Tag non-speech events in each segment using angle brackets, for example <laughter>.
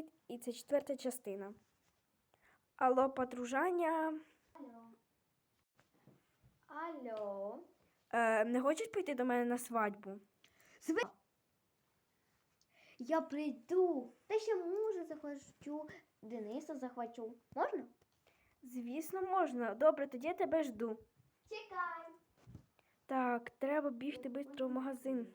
привіт! І це четверта частина. Алло, подружання. Алло. Е, не хочеш пойти до мене на свадьбу? Зви... Я прийду. Та ще мужа захвачу, Дениса захвачу. Можна? Звісно, можна. Добре, тоді я тебе жду. Чекай. Так, треба бігти швидко в магазин.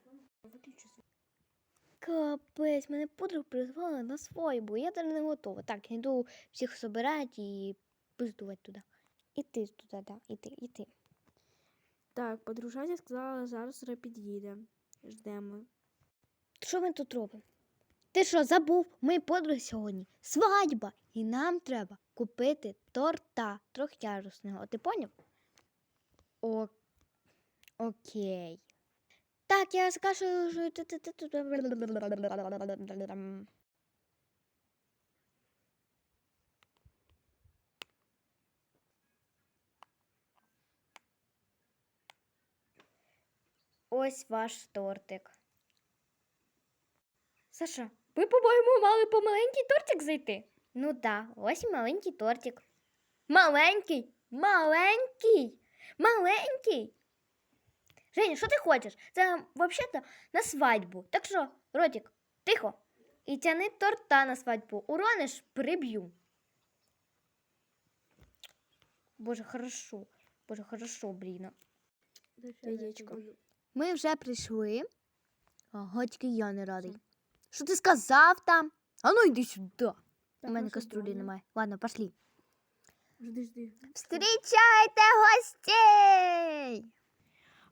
Капець, мене подруга призвала на свадьбу. Я даже не готова. Так, я йду всіх собирати і пиздувати туди. І ти туди, да. І ти, і ти. Так, подружання сказала, зараз вже під'їде. Ждемо. Що ми тут робимо? Ти що, забув? Ми подруги сьогодні. Свадьба! І нам треба купити торта трьохярусного. Ти поняв? О... Окей. Так, я скажу, Ось ваш тортик. Саша, ви, по-моєму, мали по маленький тортик зайти? Ну так, ось маленький тортик. Маленький, маленький, маленький. Женя, що ти хочеш? Це взагалі-то на свадьбу. Так що, ротик, тихо. І тяни торта на свадьбу. Урониш, приб'ю. Боже, хорошо. Боже, хорошо, блін. Яєчко. Ми вже прийшли. Ага, тільки я не радий. Що ти сказав там? А ну йди сюди. У мене каструлі немає. Ладно, пошли. Встрічайте гостей!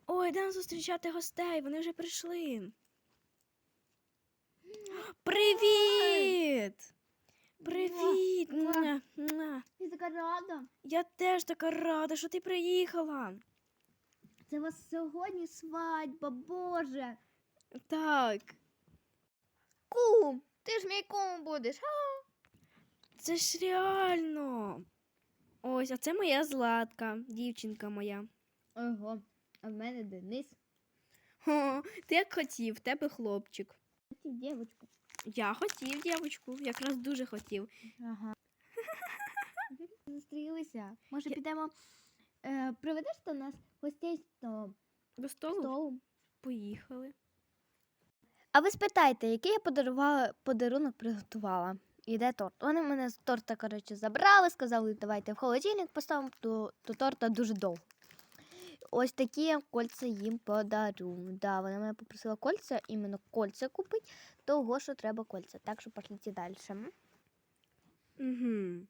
Ой, йдемо зустрічати гостей, вони вже прийшли. <gasps> Привіт! Привіт! Муа, муа. Я така рада. Я теж така рада, що ти приїхала. Це у вас сьогодні свадьба, Боже. Так, Кум, ти ж мій кум будеш. це ж реально. Ось, а це моя Златка, дівчинка моя. Ого, а в мене Денис. О, ти як хотів, в тебе хлопчик. Ти дівчинку. Я хотів, дівчинку, якраз дуже хотів. Ага. <laughs> Зустрілися. Може, Я- підемо. Е, приведеш до нас гостей з столом? До столу столом? поїхали. А ви спитайте, який я подарувала подарунок приготувала? І де торт? Вони мене з торта, коротше, забрали, сказали, давайте в холодильник поставимо, то, то торта дуже довго. Ось такі я кольця їм подарю. Да, вона мене попросила кольця, іменно кольця купити, того, що треба кольця. Так що пошліть далі. Угу.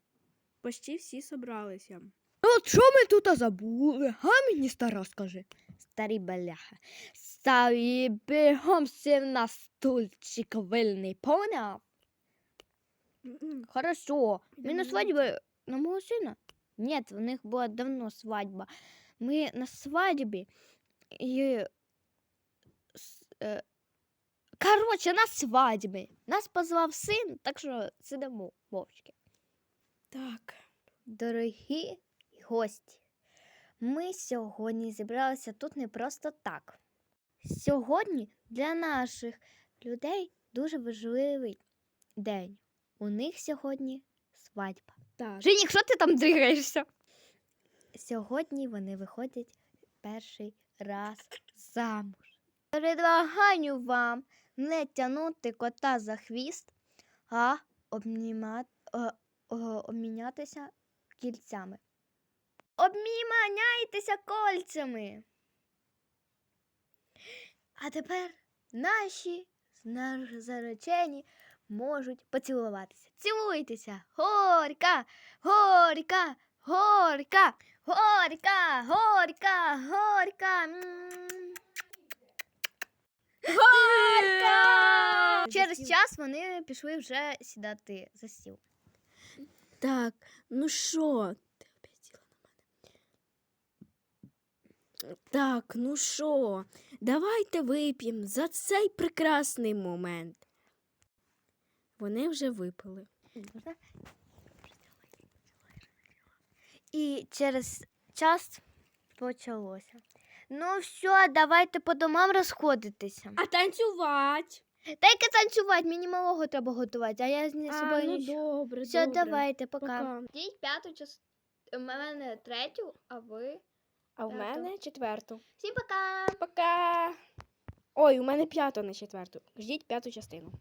Почти всі собралися. От що ми тут забули? Га мені стара скажи. Старі бляха. Старі бігом сів на стульчик вильний, поняв? Хорошо. Ми на на на мого сина? Нет, в них була давно свадьба. Ми на свадьбі і... с- е, Короче, на свадьбі. Нас позвав син, так що сидимо мовчки. Так. Дорогі гості, ми сьогодні зібралися тут не просто так. Сьогодні для наших людей дуже важливий день. У них сьогодні свадьба. Так. Женік, що ти там дригаєшся? Сьогодні вони виходять перший раз замуж. Предлагаю вам не тягнути кота за хвіст, а обнімати, обмінятися кільцями. Обміняйтеся кольцями. А тепер наші наш- заречені можуть поцілуватися. Цілуйтеся. Горька, горька, горька, горька, горька, горька. Горька! Через час вони пішли вже сідати за стіл. Так, ну що? Ти опять сіла на мене. Так, ну що? Давайте вип'ємо за цей прекрасний момент. Вони вже випили. І через час почалося. Ну все, давайте по домам розходитися. А танцювати? Та яке танцювати, мені малого треба готувати, а я з А, собою ну нічого. добре, Все, добре. давайте, пока. Пока. Діть п'яту частину. У мене третю, а ви. А в П'яту. мене четверту. Всім пока! Пока. Ой, у мене п'яту, а не четверту. Ждіть п'яту частину.